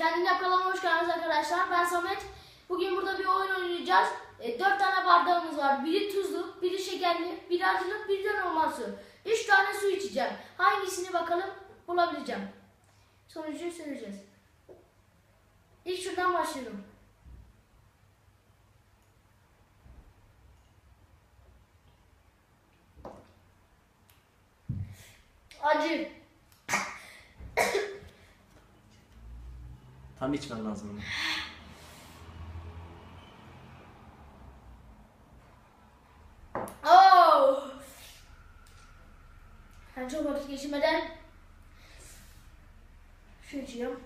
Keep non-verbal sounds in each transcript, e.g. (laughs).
Kendini kanalıma hoş geldiniz arkadaşlar. Ben Samet. Bugün burada bir oyun oynayacağız. E, dört tane bardağımız var. Biri tuzlu, biri şekerli, biri acılı, biri de normal su. Üç tane su içeceğim. Hangisini bakalım bulabileceğim. Sonucu söyleyeceğiz. İlk şuradan başlıyorum. Acı. Tam içmen lazım onu. Oh! Ben çok vakit geçirmeden şu içiyorum.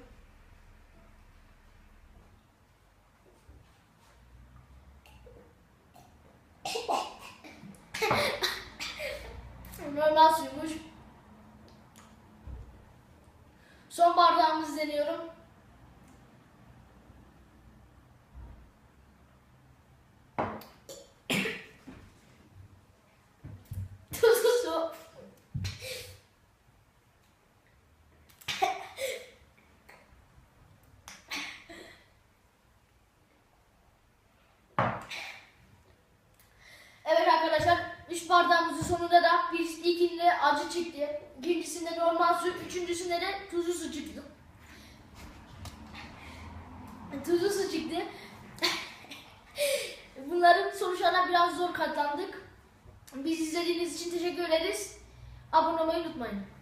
Normal suymuş. Son bardağımızı deniyorum. Tuzlu su. Evet arkadaşlar, üç bardağımızın sonunda da bir ilkinde acı çıktı, ikincisinde normal su, üçüncüsünde de tuzlu su çıktı. Tuzlu su çıktı. (laughs) Bunların sonuçlarına biraz zor katlandık. Biz izlediğiniz için teşekkür ederiz. Abone olmayı unutmayın.